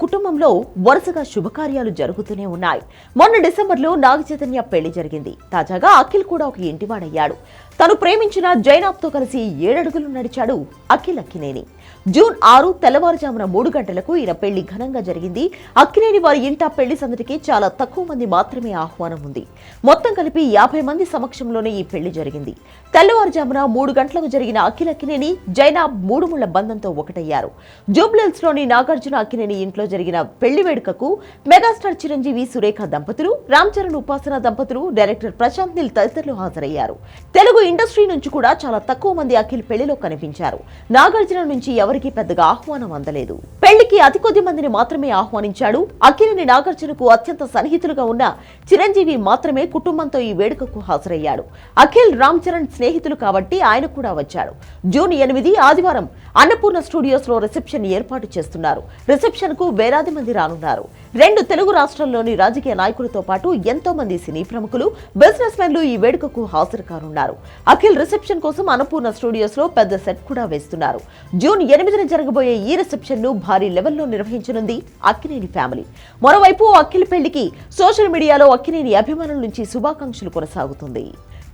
కుటుంబంలో వరుసగా శుభకార్యాలు జరుగుతూనే ఉన్నాయి. మొన్న డిసెంబర్లో నాగ చైతన్య పెళ్ళి జరిగింది. తాజాగా అఖిల్ కూడా ఒక ఇంటివాడయ్యాడు. తను ప్రేమించిన జైనాబ్తో కలిసి ఏడడుగులు నడిచాడు అఖిల్ అక్కినేని. జూన్ ఆరు తెల్లవారుజామున మూడు గంటలకు ఈయన పెళ్ళి ఘనంగా జరిగింది. అక్కినేని వారి ఇంట పెళ్ళి సందడికి చాలా తక్కువ మంది మాత్రమే ఆహ్వానం ఉంది. మొత్తం కలిపి యాభై మంది సమక్షంలోనే ఈ పెళ్ళి జరిగింది. తెల్లవారుజామున మూడు గంటలకు జరిగిన అఖిల్ అక్కినేని జైనాబ్ మూడు ముళ్ళ బంధంతో ఒకటయ్యారు. జూబ్లెల్స్లోని నాగార్జున అక్కినేని ఇంట్లో జరిగిన పెళ్ళి వేడుకకు మెగాస్టార్ చిరంజీవి సురేఖ దంపతులు రామ్ చరణ్ ఉపాసన దంపతులు డైరెక్టర్ ప్రశాంత్ నిల్ తదితరులు హాజరయ్యారు. తెలుగు ఇండస్ట్రీ నుంచి కూడా చాలా తక్కువ మంది అఖిల్ పెళ్ళిలో కనిపించారు. నాగార్జున నుంచి ఎవరికీ పెద్దగా ఆహ్వానం అందలేదు. పెళ్ళి సభకి అతి కొద్ది మందిని మాత్రమే ఆహ్వానించాడు. అఖిలని నాగార్జునకు అత్యంత సన్నిహితులుగా ఉన్న చిరంజీవి మాత్రమే కుటుంబంతో ఈ వేడుకకు హాజరయ్యాడు. అఖిల్ రామ్ చరణ్ స్నేహితులు కాబట్టి ఆయన కూడా వచ్చాడు. జూన్ ఎనిమిది ఆదివారం అన్నపూర్ణ స్టూడియోస్లో రిసెప్షన్ ఏర్పాటు చేస్తున్నారు. రిసెప్షన్కు వేలాది మంది రానున్నారు. రెండు తెలుగు రాష్ట్రాల్లోని రాజకీయ నాయకులతో పాటు ఎంతో మంది సినీ ప్రముఖులు బిజినెస్ మెన్లు ఈ వేడుకకు హాజరు కానున్నారు అఖిల్ రిసెప్షన్ కోసం అన్నపూర్ణ స్టూడియోస్లో పెద్ద సెట్ కూడా వేస్తున్నారు. జూన్ ఎనిమిదిన జరగబోయే ఈ రిసెప్షన్ను భారీ లెవెల్లో నిర్వహించనుంది అక్కినేని ఫ్యామిలీ మరోవైపు అఖిల్ పెళ్ళికి సోషల్ మీడియాలో అక్కినేని అభిమానుల నుంచి శుభాకాంక్షలు కొనసాగుతుంది.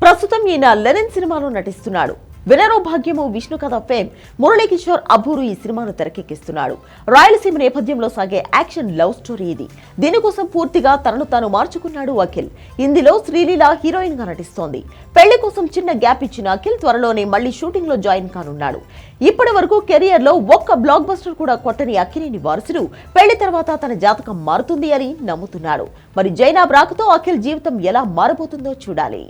ప్రస్తుతం ఈయన లెనిన్ సినిమాలో నటిస్తున్నాడు. వినరో భాగ్యము విష్ణు కథ ఫేమ్. మురళీకిషోర్ అబూరు ఈ సినిమాను తెరకెక్కిస్తున్నాడు. రాయలసీమ నేపథ్యంలో సాగే యాక్షన్ లవ్ స్టోరీ ఇది. దీనికోసం పూర్తిగా తనను తాను మార్చుకున్నాడు అఖిల్. ఇందులో శ్రీలీల హీరోయిన్గా నటిస్తోంది. పెళ్ళి కోసం చిన్న గ్యాప్ ఇచ్చిన అఖిల్ త్వరలోనే మళ్ళీ షూటింగ్లో జాయిన్ కానున్నాడు. ఇప్పటి వరకు కెరియర్లో ఒక్క బ్లాక్ బస్టర్ కూడా కొట్టని అక్కినేని వారసుడు పెళ్ళి తర్వాత తన జాతకం మారుతుంది అని నమ్ముతున్నాడు. మరి జైనాబ్ రాకతో అఖిల్ జీవితం ఎలా మారబోతుందో చూడాలి.